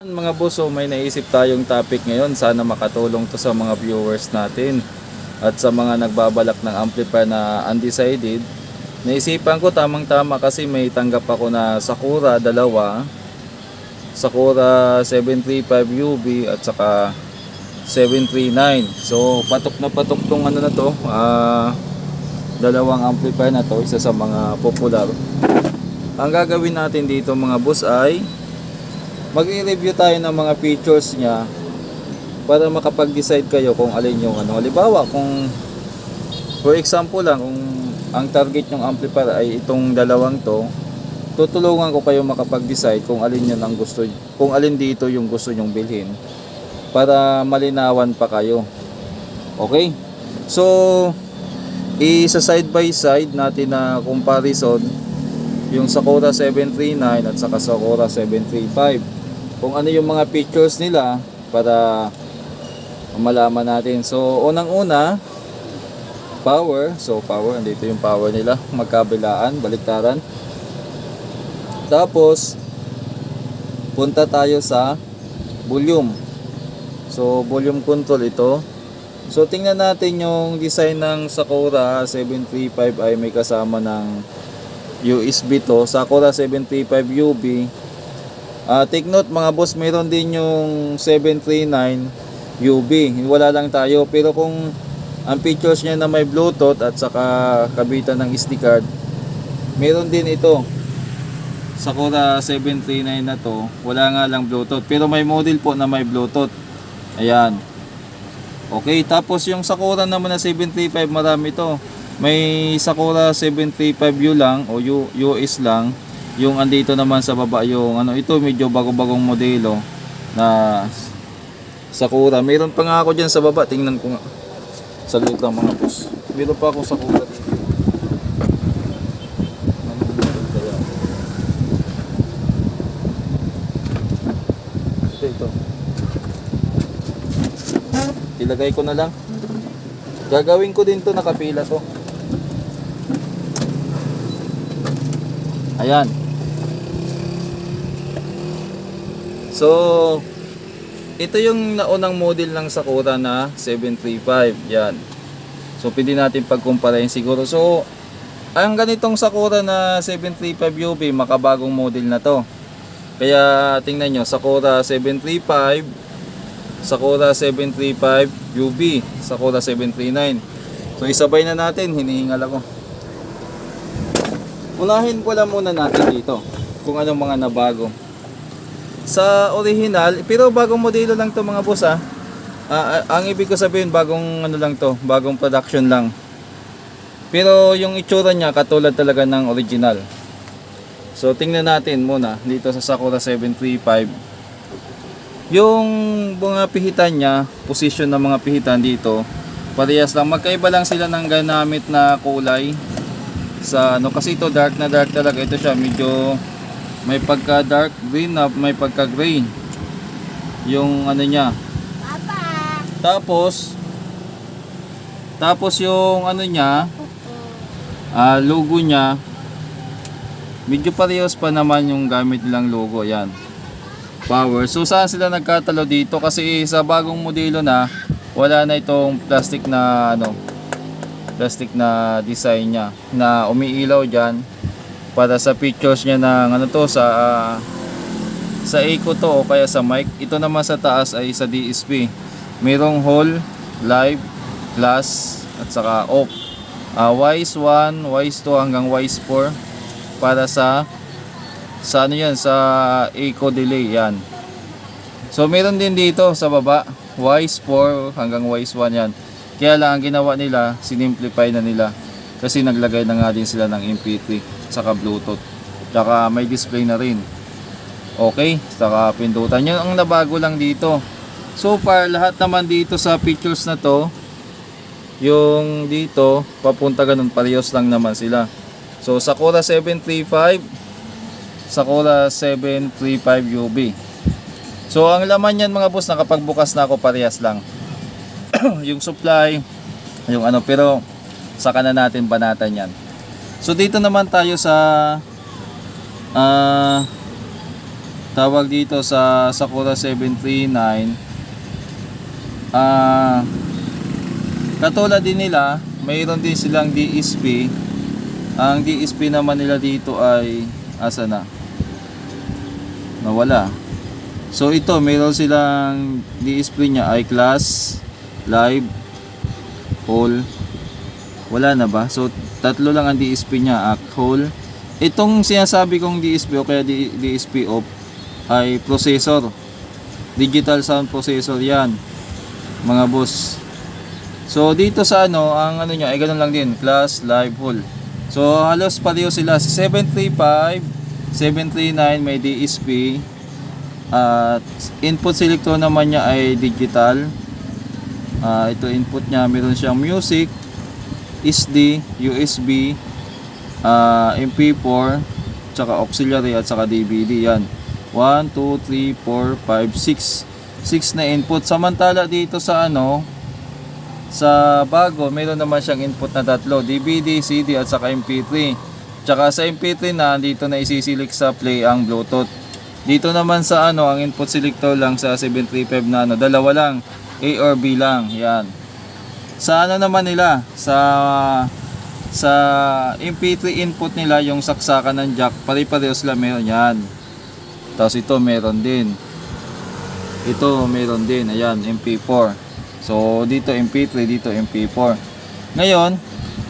Mga boss, so may naisip tayong topic ngayon. Sana makatulong to sa mga viewers natin at sa mga nagbabalak ng amplifier na undecided. Naisipan ko tamang-tama kasi may tanggap ako na Sakura dalawa, Sakura 735 UV at saka 739. So patok na patok tong ano na to, ah, dalawang amplifier na to, isa sa mga popular. Ang gagawin natin dito mga boss ay mag-review tayo ng mga features niya para makapag-decide kayo kung alin yung ano. Halimbawa, kung for example lang, kung ang target ng amplifier ay itong dalawang to, tutulungan ko kayo makapag-decide kung alin yun ang gusto, kung alin dito yung gusto nyong bilhin para malinawan pa kayo. Okay? So, isa side by side natin na comparison yung Sakura 739 at saka Sakura 735 kung ano yung mga features nila para malaman natin. So, unang-una, power. So, power. Andito yung power nila. Magkabilaan, baliktaran. Tapos, punta tayo sa volume. So, volume control ito. So, tingnan natin yung design ng Sakura 735 ay may kasama ng USB to. Sakura 735 UV. Ah, take note mga boss, meron din yung 739 UV. Wala lang tayo. Pero kung ang features niya na may Bluetooth at saka kabitan ng SD card, meron din ito. Sakura 739 na to, wala nga lang Bluetooth. Pero may model po na may Bluetooth. Ayan. Okay, tapos yung Sakura naman na 735, marami to. May Sakura 735U lang o U, US lang. Yung andito naman sa baba yung ano ito medyo bago-bagong modelo na Sakura. Meron pa nga ako diyan sa baba, tingnan ko nga. Sa loob ng mga boss. Meron pa ako Sakura dito. Ito. Ilagay ko na lang. Gagawin ko din to nakapila to. Ayan. So, ito yung naunang model ng Sakura na 735. Yan. So, pwede natin pagkumparahin siguro. So, ang ganitong Sakura na 735 UV, makabagong model na to. Kaya tingnan nyo, Sakura 735, Sakura 735 UV, Sakura 739. So, isabay na natin. Hinihingal ako. Unahin ko lang muna natin dito kung anong mga nabago. Sa original, pero bagong modelo lang to mga boss ah. Ah, ah, ang ibig ko sabihin bagong ano lang to, bagong production lang. Pero yung itsura niya katulad talaga ng original. So tingnan natin muna dito sa Sakura 735. Yung mga pihitan niya, position ng mga pihitan dito, parehas lang. Magkaiba lang sila ng ganamit na kulay sa ano kasi ito dark na dark talaga ito siya medyo may pagka dark green na may pagka gray yung ano niya. Tapos tapos yung ano niya ah, logo niya. Medyo parehas pa naman yung gamit nilang logo yan power. So saan sila nagkatalo dito? Kasi sa bagong modelo na wala na itong plastic na ano plastic na design niya na umiilaw diyan para sa pictures niya ng ano to sa ah, sa eco to o kaya sa mic. Ito naman sa taas ay sa DSP merong hall live plus at saka off Ah, wise 1 wise 2 hanggang wise 4 para sa sa ano yan sa eco delay yan. So meron din dito sa baba wise 4 hanggang wise 1 yan. Kaya lang ang ginawa nila, sinimplify na nila. Kasi naglagay na nga din sila ng MP3 saka Bluetooth. Tsaka may display na rin. Okay, saka pindutan. Yun ang nabago lang dito. So far, lahat naman dito sa pictures na to, yung dito, papunta ganun, parehas lang naman sila. So, Sakura 735, Sakura 735 UB. So, ang laman yan mga boss, nakapagbukas na ako, parehas lang. yung supply, yung ano, pero saka na natin banatan yan. So dito naman tayo sa ah tawag dito sa Sakura 739 ah katulad din nila mayroon din silang DSP ang DSP naman nila dito ay asa na? Nawala. So ito mayroon silang DSP niya ay class live whole wala na ba? So tatlo lang ang DSP niya act whole itong sinasabi kong DSP o kaya DSP off ay processor. Digital sound processor yan mga boss. So dito sa ano ang ano niya ay ganun lang din class live whole so halos pareho sila. Si 735 739 may DSP at input selector naman niya ay digital. Ah, ito input niya meron siyang music SD, USB ah, MP4 tsaka auxiliary at saka DVD yan. 1, 2, 3, 4, 5, 6 6 na input. Samantala dito sa ano sa bago meron naman siyang input na tatlo. DVD, CD at saka MP3 tsaka sa MP3 na dito na isisilik sa play ang Bluetooth. Dito naman sa ano ang input selector lang sa 735 na ano dalawa lang A or B lang. Yan sa ano naman nila sa sa MP3 input nila yung saksakan ng jack pare-parehas lang meron yan. Tapos ito meron din. Ito meron din. Ayan MP4 so dito MP3 dito MP4 ngayon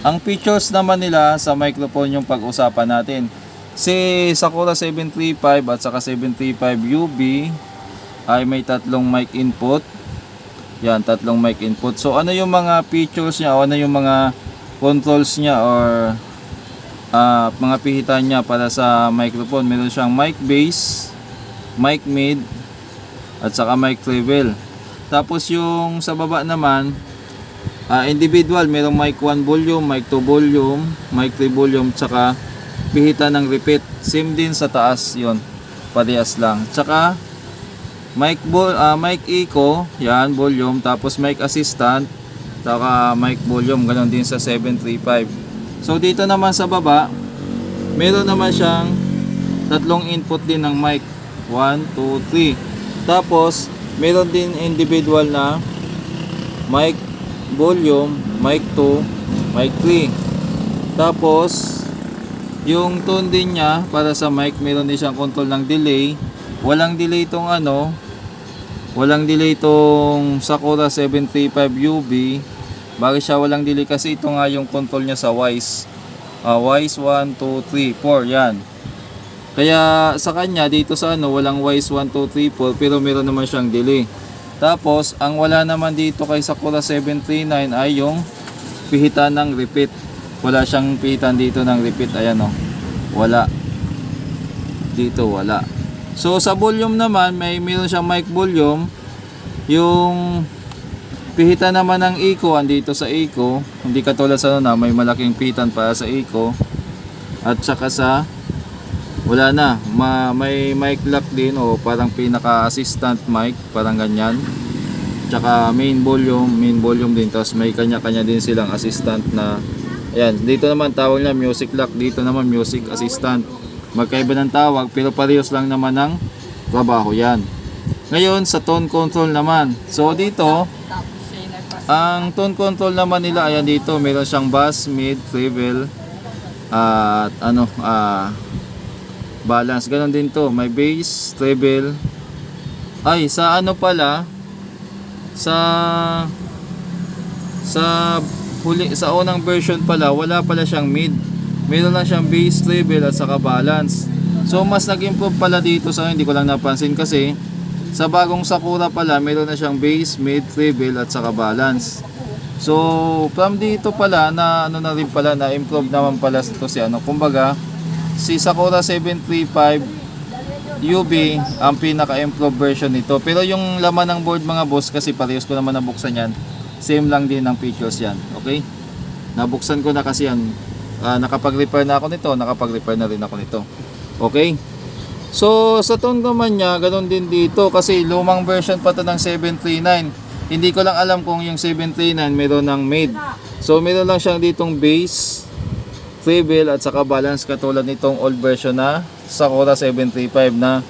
ang features naman nila sa microphone yung pag-usapan natin. Si Sakura 735 at saka 735 UB ay may tatlong mic input yan, tatlong mic input. So, ano yung mga features niya o ano yung mga controls niya or ah, mga pihitan niya para sa microphone? Meron siyang mic bass, mic mid, at saka mic treble. Tapos yung sa baba naman, ah, individual, merong mic 1 volume, mic 2 volume, mic 3 volume, tsaka pihitan ng repeat. Same din sa taas yon Parehas lang. Tsaka mic vol ah, mic eco, yan volume tapos mic assistant, saka mic volume ganoon din sa 735. So dito naman sa baba, meron naman siyang tatlong input din ng mic. 1 2 3. Tapos meron din individual na mic volume, mic 2, mic 3. Tapos yung tone din niya para sa mic, meron din siyang control ng delay. Walang delay tong ano, walang delay tong Sakura 735 UB. Bakit siya walang delay? Kasi ito nga yung control niya sa Wise. Ah, Wise 1, 2, 3, 4, yan. Kaya sa kanya dito sa ano, walang Wise 1, 2, 3, 4, pero meron naman siyang delay. Tapos, ang wala naman dito kay Sakura 739 ay yung pihitan ng repeat. Wala siyang pihitan dito ng repeat. Ayan o. Wala. Dito wala. So sa volume naman, may meron siyang mic volume. Yung pihitan naman ng eco, andito sa eco. Hindi katulad sa ano na, may malaking pihitan para sa eco. At saka sa wala na, ma, may mic lock din o parang pinaka-assistant mic, parang ganyan. Tsaka main volume, main volume din. Tapos may kanya-kanya din silang assistant na Ayan, dito naman tawag niya music lock, dito naman music assistant. Magkaiba ng tawag pero parehas lang naman ng trabaho yan. Ngayon sa tone control naman. So dito, ang tone control naman nila ayan dito, meron siyang bass, mid, treble at ano, ah balance. Ganon din to, may bass, treble. Ay, sa ano pala sa sa huli sa unang version pala wala pala siyang mid meron lang siyang bass treble at saka balance. So mas nag-improve pala dito sa hindi ko lang napansin kasi sa bagong Sakura pala meron na siyang bass, mid, treble at saka balance. So from dito pala na ano na rin pala na improve naman pala ito si ano. Kumbaga si Sakura 735 UB ang pinaka-improve version nito. Pero yung laman ng board mga boss kasi parehas ko naman nabuksan yan. Same lang din ang features yan okay? Nabuksan ko na kasi yan Ah, nakapag-repair na ako nito nakapag-repair na rin ako nito. Okay? So sa tone naman niya ganun din dito. Kasi lumang version pa to ng 739 hindi ko lang alam kung yung 739 meron ng made. So meron lang siyang ditong bass treble at saka balance katulad nitong old version na Sakura 735 na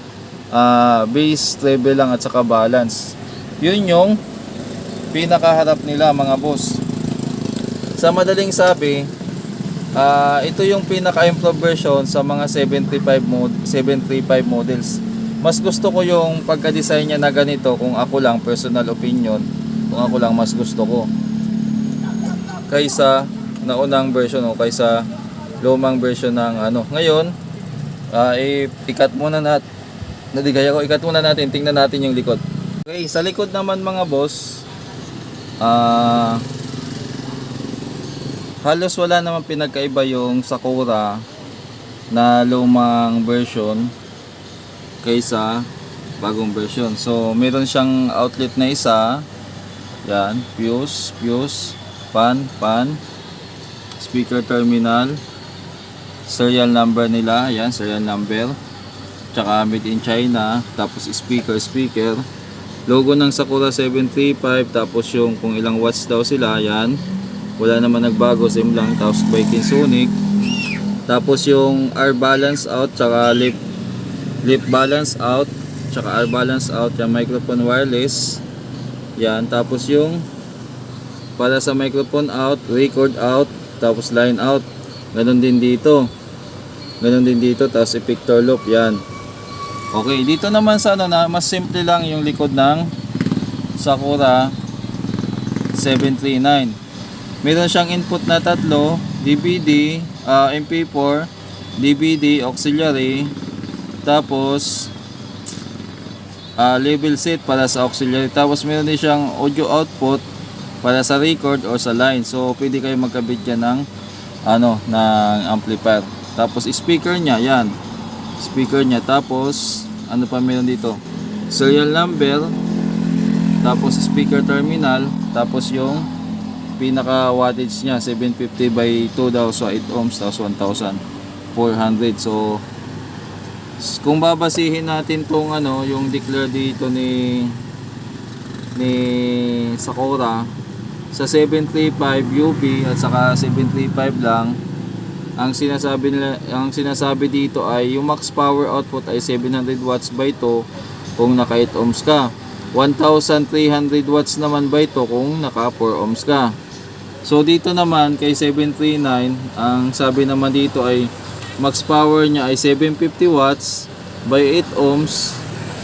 ah, base, treble lang at saka balance. Yun yung pinakaharap nila mga boss. Sa madaling sabi, ah, ito yung pinaka-improved version sa mga 735 mod 735 models. Mas gusto ko yung pagka-design niya na ganito kung ako lang personal opinion, kung ako lang mas gusto ko kaysa naunang version o kaysa lumang version ng ano. Ngayon, ah i- ikat muna nat nadigaya ko, ikat muna natin, tingnan natin yung likod. Okay, sa likod naman mga boss, ah halos wala naman pinagkaiba yung Sakura na lumang version kaysa bagong version. So, meron siyang outlet na isa. Yan, fuse, fuse, pan, pan, speaker terminal, serial number nila, yan, serial number. Tsaka made in China, tapos speaker, speaker. Logo ng Sakura 735, tapos yung kung ilang watts daw sila, yan. Wala naman nagbago, same lang. Tapos Viking Sonic. Tapos yung R balance out, tsaka lip, lip balance out, tsaka R balance out, yung microphone wireless. Yan, tapos yung para sa microphone out, record out, tapos line out. Ganon din dito. Ganon din dito, tapos effector loop, yan. Okay, dito naman sa ano na, mas simple lang yung likod ng Sakura 739. Meron siyang input na tatlo, DVD, ah, MP4, DVD, auxiliary, tapos ah, level set para sa auxiliary. Tapos meron din siyang audio output para sa record or sa line. So pwede kayo magkabit dyan ng ano ng amplifier. Tapos speaker niya, yan. Speaker niya. Tapos ano pa meron dito? Serial number. Tapos speaker terminal. Tapos yung pinaka wattage niya 750 by 2 daw so 8 ohms tapos 1400 so kung babasihin natin tong ano yung declare dito ni ni Sakura sa 735 UB at saka 735 lang ang sinasabi nila ang sinasabi dito ay yung max power output ay 700 watts by 2 kung naka 8 ohms ka. 1300 watts naman by 2 kung naka 4 ohms ka So dito naman kay 739, ang sabi naman dito ay max power niya ay 750 watts by 8 ohms,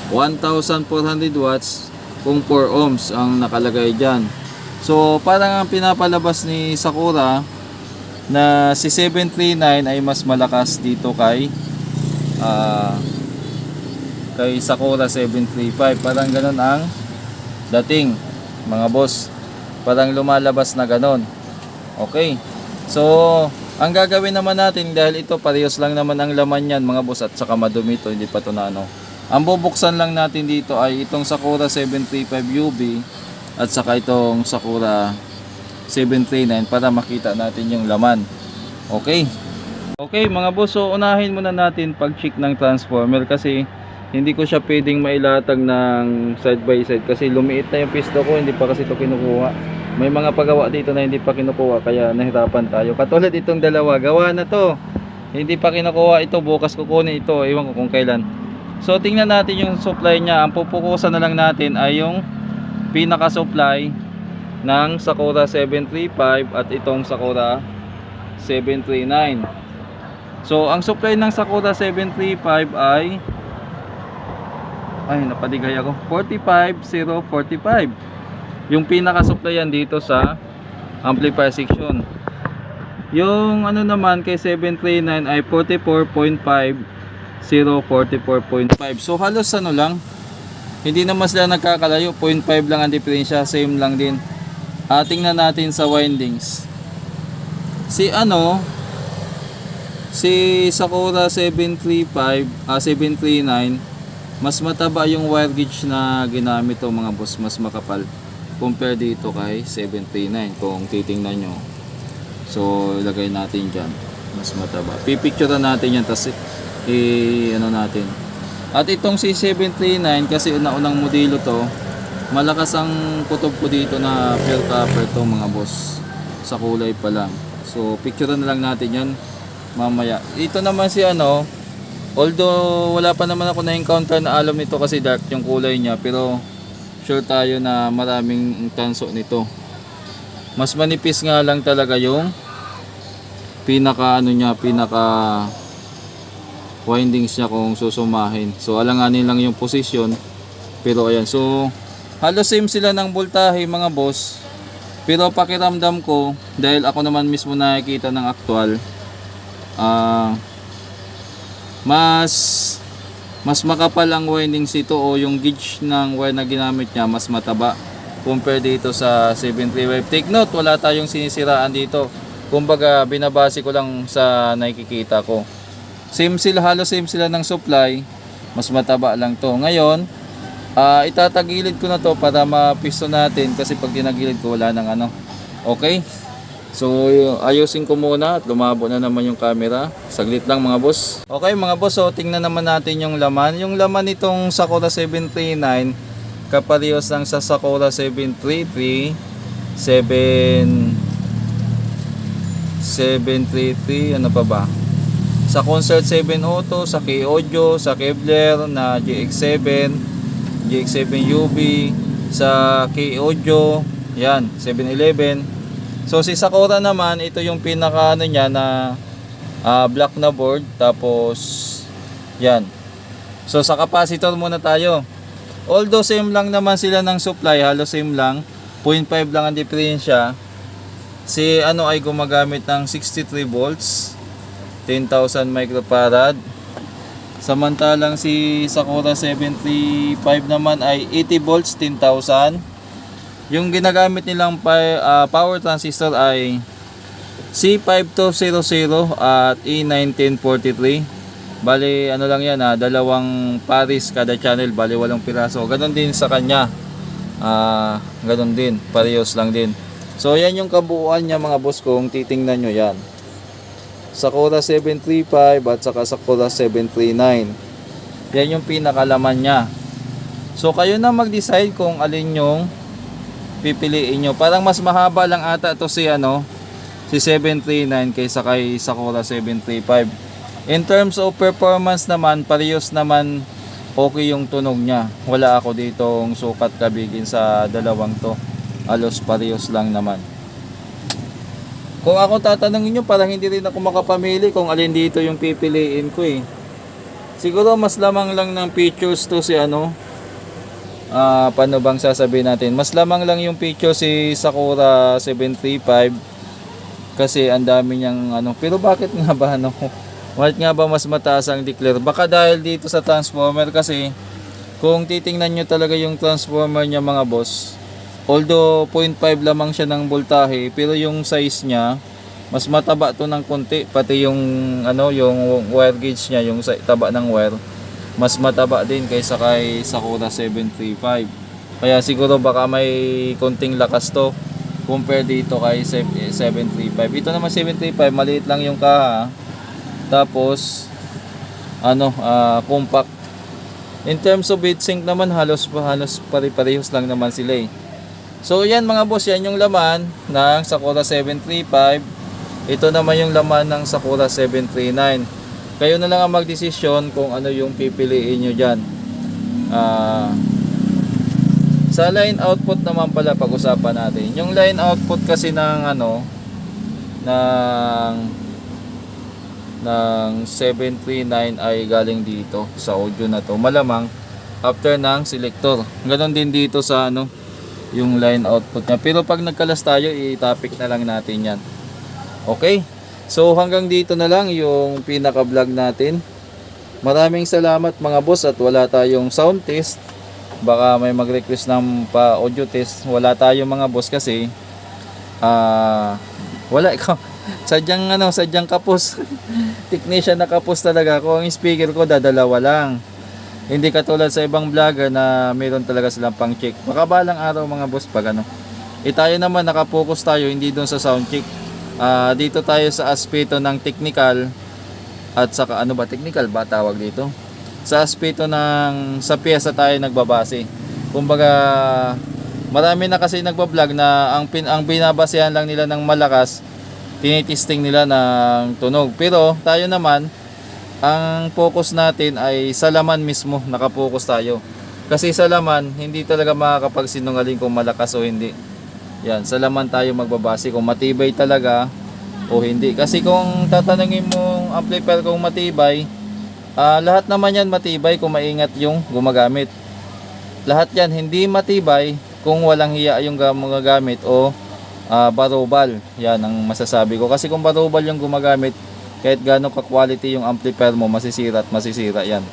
1400 watts kung 4 ohms ang nakalagay diyan. So parang ang pinapalabas ni Sakura na si 739 ay mas malakas dito kay ah, kay Sakura 735. Parang ganun ang dating mga boss parang lumalabas na ganon. Okay. So, ang gagawin naman natin dahil ito parehas lang naman ang laman yan mga boss at saka madumi ito, hindi pa ito na ano. Ang bubuksan lang natin dito ay itong Sakura 735 UB at saka itong Sakura 739 para makita natin yung laman. Okay. Okay mga boss, so unahin muna natin pag-check ng transformer kasi hindi ko siya pwedeng mailatag ng side by side kasi lumiit na yung pisto ko, hindi pa kasi ito kinukuha. May mga pagawa dito na hindi pa kinukuha kaya nahirapan tayo. Katulad itong dalawa, gawa na to. Hindi pa kinukuha ito, bukas kukunin ito, ewan ko kung kailan. So tingnan natin yung supply niya. Ang pupukusan na lang natin ay yung pinaka-supply ng Sakura 735 at itong Sakura 739. So ang supply ng Sakura 735 ay ay napadigay ako 45045 yung pinaka supplyan dito sa amplifier section. Yung ano naman kay 739 ay 44.5 044.5 so halos ano lang hindi naman sila nagkakalayo. 0.5 lang ang diferensya same lang din. Ah, tingnan natin sa windings. Si ano si Sakura 735 ah 739 mas mataba yung wire gauge na ginamit to mga boss. Mas makapal compare dito kay 739 kung titingnan nyo. So ilagay natin dyan. Mas mataba. Pipicture natin yan tas i ano natin. At itong si 739 kasi una-unang modelo to malakas ang kutob ko dito na pure copper to mga boss. Sa kulay pa lang. So picture na lang natin yan mamaya. Ito naman si ano Although wala pa naman ako na-encounter na alam nito kasi dark yung kulay niya pero sure tayo na maraming tanso nito. Mas manipis nga lang talaga yung pinaka ano niya, pinaka windings niya kung susumahin. So alanganin lang yung position. Pero ayan, so halos same sila ng voltahe mga boss. Pero pakiramdam ko dahil ako naman mismo nakikita ng actual ah mas mas makapal ang windings ito o yung gauge ng wire na ginamit niya mas mataba compare dito sa 73 Take note, wala tayong sinisiraan dito. Kumbaga, binabase ko lang sa nakikita ko. Same sila, halos same sila ng supply. Mas mataba lang to. Ngayon, ah itatagilid ko na to para mapisto natin kasi pag tinagilid ko wala nang ano. Okay? So, ayusin ko muna at lumabo na naman yung camera. Saglit lang mga boss. Okay mga boss, so tingnan naman natin yung laman. Yung laman nitong Sakura 739, kaparehos lang sa Sakura 733, 7... 733, ano pa ba? Sa Concert 7 Auto, sa K-Audio, sa Kevlar na GX7, GX7 UV, sa K-Audio, yan, 711. So si Sakura naman, ito yung pinaka ano niya na ah, black na board tapos yan. So sa capacitor muna tayo. Although same lang naman sila ng supply, halos same lang. 0.5 lang ang diferensya. Si ano ay gumagamit ng 63 volts, 10,000 microfarad. Samantalang si Sakura 735 naman ay 80 volts, 10,000. Yung ginagamit nilang ah, power transistor ay C5200 at E1943. Bali, ano lang yan, ah, dalawang paris kada channel, bali walong piraso. Ganon din sa kanya. Ah, ganon din, parehas lang din. So, yan yung kabuuan niya mga boss kung titingnan nyo yan. Sakura 735 at saka Sakura 739. Yan yung pinakalaman niya. So, kayo na mag-decide kung alin yung pipiliin nyo. Parang mas mahaba lang ata to si ano, si 739 kaysa kay Sakura 735. In terms of performance naman, parehas naman okay yung tunog niya. Wala ako ditong sukat kabigin sa dalawang to. Alos parehas lang naman. Kung ako tatanungin nyo, parang hindi rin ako makapamili kung alin dito yung pipiliin ko eh. Siguro mas lamang lang ng features to si ano, Ah, paano bang sasabihin natin? Mas lamang lang yung picture si Sakura 735 kasi ang dami niyang ano. Pero bakit nga ba ano? Bakit nga ba mas mataas ang declare? Baka dahil dito sa transformer kasi kung titingnan nyo talaga yung transformer niya mga boss, although 0.5 lamang siya ng voltahe, pero yung size niya mas mataba to ng konti pati yung ano yung wire gauge niya yung taba ng wire mas mataba din kaysa kay Sakura 735. Kaya siguro baka may konting lakas to compare dito kay 735. Ito naman 735, maliit lang yung kaha. Tapos ano, ah, compact. In terms of heatsink naman halos halos pare-parehas lang naman sila eh. So yan mga boss, yan yung laman ng Sakura 735. Ito naman yung laman ng Sakura 739 kayo na lang ang magdesisyon kung ano yung pipiliin nyo dyan. Ah, sa line output naman pala pag-usapan natin. Yung line output kasi ng ano ng ng 739 ay galing dito sa audio na to. Malamang after ng selector. Ganon din dito sa ano yung line output niya. Pero pag nagkalas tayo, i-topic na lang natin yan. Okay? So hanggang dito na lang yung pinaka-vlog natin. Maraming salamat mga boss at wala tayong sound test. Baka may mag-request ng pa audio test. Wala tayong mga boss kasi ah wala ikaw. Sadyang ano, sadyang kapos. Technician na kapos talaga. Kung ang speaker ko dadalawa lang. Hindi katulad sa ibang vlogger na meron talaga silang pang check. Baka balang araw mga boss pag ano. Eh tayo naman nakapokus tayo hindi doon sa sound check. Ah, dito tayo sa aspeto ng technical at saka ano ba technical ba tawag dito? Sa aspeto ng sa piyesa tayo nagbabase. Kumbaga marami na kasi nagba-vlog na ang pin, ang binabasehan lang nila ng malakas tinitesting nila ng tunog. Pero tayo naman ang focus natin ay sa laman mismo, nakapokus tayo. Kasi sa laman, hindi talaga makakapagsinungaling kung malakas o hindi. Yan, sa laman tayo magbabase kung matibay talaga o hindi. Kasi kung tatanungin mo ang amplifier kung matibay, ah, lahat naman yan matibay kung maingat yung gumagamit. Lahat yan hindi matibay kung walang hiya yung ga- mga gamit o ah, barobal. Yan ang masasabi ko. Kasi kung barobal yung gumagamit, kahit gano'ng ka-quality yung amplifier mo, masisira at masisira yan.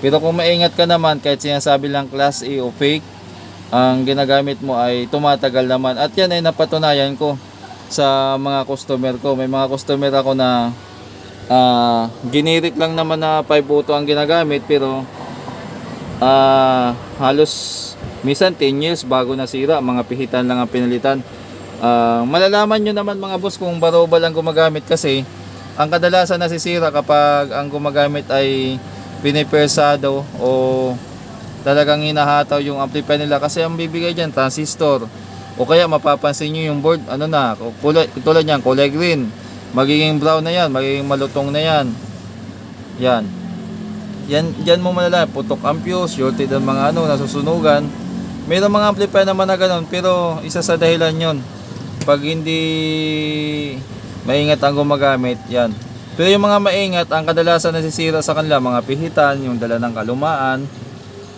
Pero kung maingat ka naman, kahit sinasabi lang class A o fake, ang ginagamit mo ay tumatagal naman. At yan ay napatunayan ko sa mga customer ko. May mga customer ako na ah generic lang naman na 5 auto ang ginagamit pero ah halos minsan 10 years bago nasira, mga pihitan lang ang pinalitan. Ah, malalaman nyo naman mga boss kung barobal ang gumagamit kasi ang kadalasan nasisira kapag ang gumagamit ay pinipersado o talagang hinahataw yung amplifier nila kasi ang bibigay dyan transistor. O kaya mapapansin nyo yung board ano na kulay, tulad yan kulay green. Magiging brown na yan magiging malutong na yan. Yan. Yan dyan mo malala putok ang fuse shorted ang mga ano nasusunugan. Mayroong mga amplifier naman na ganun pero isa sa dahilan yon pag hindi maingat ang gumagamit yan. Pero yung mga maingat ang kadalasan nasisira sa kanila mga pihitan yung dala ng kalumaan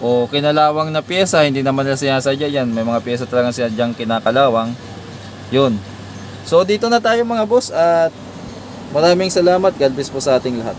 o kinalawang na pyesa, hindi naman nila sinasadya yan. May mga pyesa talagang sinadyang kinakalawang. Yun. So dito na tayo mga boss at maraming salamat. God bless po sa ating lahat.